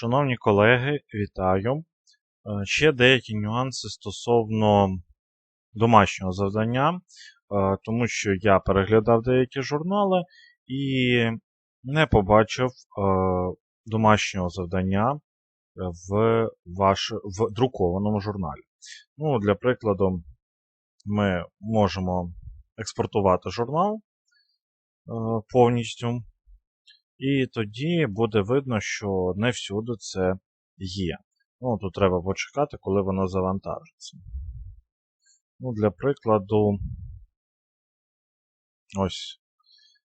Шановні колеги, вітаю. Е, Ще деякі нюанси стосовно домашнього завдання, е, тому що я переглядав деякі журнали і не побачив е, домашнього завдання в, ваш, в друкованому журналі. Ну, Для прикладу, ми можемо експортувати журнал повністю. І тоді буде видно, що не всюди це є. Ну, Тут треба почекати, коли воно завантажиться. Ну, Для прикладу, ось,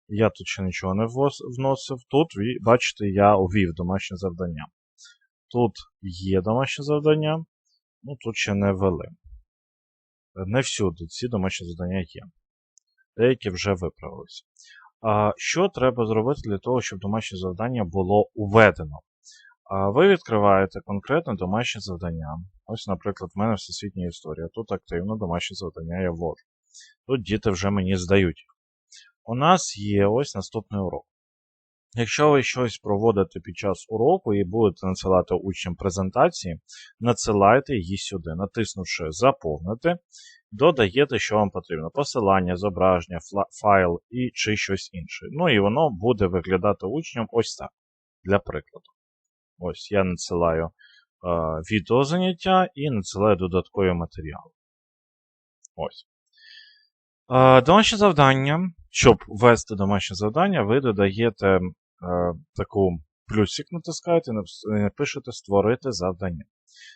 я тут ще нічого не вносив. Тут, бачите, я увів домашнє завдання. Тут є домашнє завдання, ну тут ще не ввели. Не всюди ці домашні завдання є. Деякі вже виправилися. Що треба зробити для того, щоб домашнє завдання було уведено? Ви відкриваєте конкретне домашнє завдання. Ось, наприклад, в мене всесвітня історія. Тут активно домашнє завдання я ввожу. Тут діти вже мені здають. У нас є ось наступний урок. Якщо ви щось проводите під час уроку і будете надсилати учням презентації, надсилайте її сюди, натиснувши Заповнити, додаєте, що вам потрібно. Посилання, зображення, файл і чи щось інше. Ну і воно буде виглядати учням ось так. Для прикладу. Ось я надсилаю е, відеозаняття і надсилаю додаткові матеріали. Ось. Е, домашнє завдання. Щоб ввести домашнє завдання, ви додаєте е, таку плюсик натискаєте і напишете Створити завдання.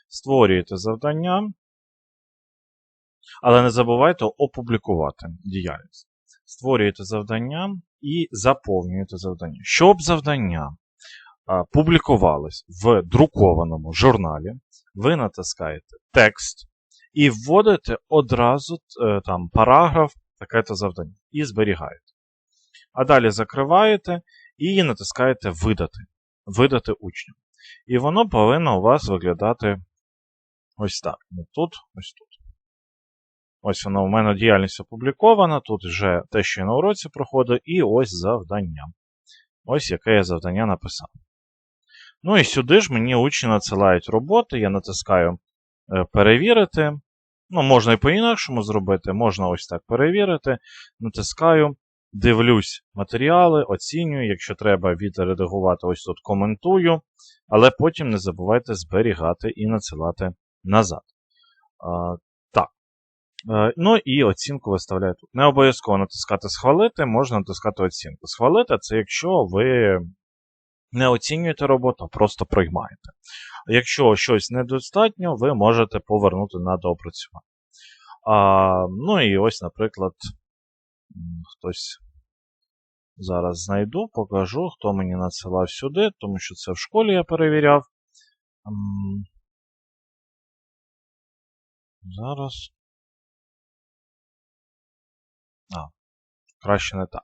Створюєте завдання. Але не забувайте опублікувати діяльність. Створюєте завдання і заповнюєте завдання. Щоб завдання публікувались в друкованому журналі, ви натискаєте текст і вводите одразу е, там параграф, таке-то завдання, і зберігаєте. А далі закриваєте і натискаєте Видати. Видати учням. І воно повинно у вас виглядати ось так. Не тут, ось тут. Ось воно у мене діяльність опублікована. Тут вже те, що я на уроці проходив, і ось завдання. Ось яке я завдання написав. Ну і сюди ж мені учні надсилають роботи, я натискаю е, перевірити. Ну, можна і по-інакшому зробити, можна ось так перевірити. Натискаю, дивлюсь матеріали, оцінюю, якщо треба відредагувати, ось тут коментую. Але потім не забувайте зберігати і надсилати назад. Е, ну і оцінку виставляю тут. Не обов'язково натискати схвалити, можна натискати оцінку. Схвалити це якщо ви не оцінюєте роботу, а просто приймаєте. Якщо щось недостатньо, ви можете повернути на доопрацювання. Ну і ось, наприклад, хтось зараз знайду, покажу, хто мені надсилав сюди, тому що це в школі я перевіряв. Зараз. А, краще не так.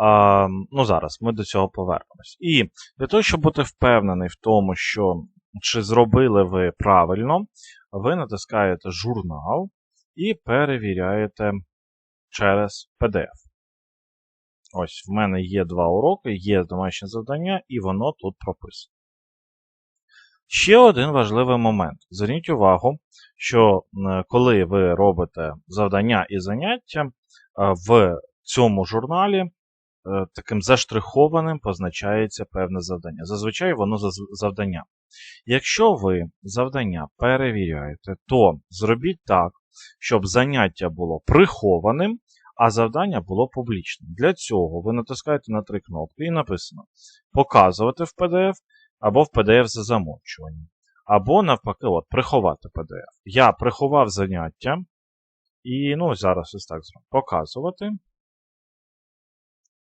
А, Ну, зараз ми до цього повернемось. І для того, щоб бути впевнений в тому, що чи зробили ви правильно, ви натискаєте журнал і перевіряєте через PDF. Ось, в мене є два уроки, є домашнє завдання, і воно тут прописано. Ще один важливий момент. Зверніть увагу, що коли ви робите завдання і заняття, в цьому журналі е, таким заштрихованим позначається певне завдання. Зазвичай воно завдання. Якщо ви завдання перевіряєте, то зробіть так, щоб заняття було прихованим, а завдання було публічним. Для цього ви натискаєте на три кнопки і написано Показувати в PDF або в PDF за замовчуванням. Або, навпаки, от, приховати PDF. Я приховав заняття. І ну, зараз ось так зробимо. Показувати.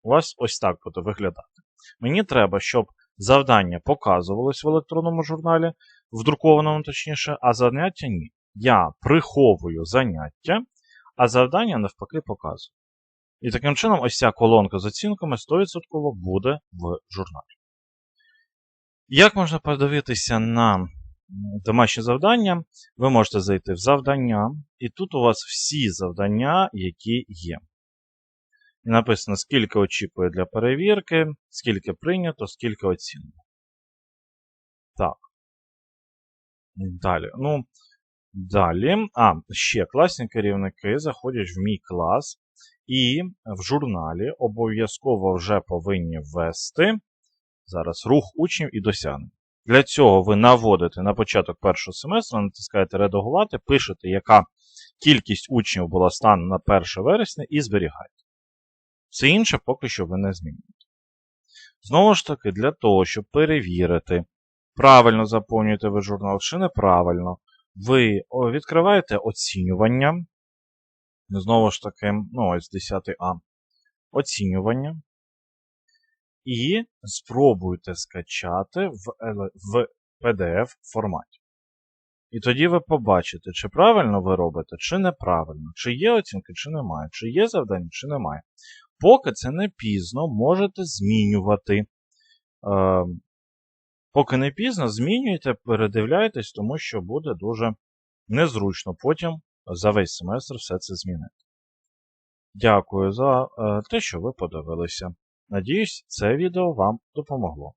Вас ось так буде виглядати. Мені треба, щоб завдання показувалось в електронному журналі, в друкованому, точніше, а заняття ні. Я приховую заняття, а завдання навпаки показую. І таким чином, ось ця колонка з оцінками 100% буде в журналі. Як можна подивитися на домашнє завдання, ви можете зайти в завдання, і тут у вас всі завдання, які є. І написано, скільки очікує для перевірки, скільки прийнято, скільки оцінено. Так. Далі. Ну, далі. А, ще класні керівники заходять в мій клас і в журналі обов'язково вже повинні ввести зараз рух учнів і досягнень. Для цього ви наводите на початок першого семестру, натискаєте редагувати, пишете, яка кількість учнів була станом на 1 вересня, і зберігаєте. Все інше поки що ви не змінюєте. Знову ж таки, для того, щоб перевірити, правильно заповнюєте ви журнал чи неправильно, ви відкриваєте оцінювання. Знову ж таки, ну ось 10А. Оцінювання. І спробуйте скачати в, PDF форматі. І тоді ви побачите, чи правильно ви робите, чи неправильно, чи є оцінки, чи немає, чи є завдання, чи немає. Поки це не пізно, можете змінювати. Е, поки не пізно, змінюйте, передивляйтесь, тому що буде дуже незручно потім за весь семестр все це змінити. Дякую за е, те, що ви подивилися. Надіюсь, це відео вам допомогло.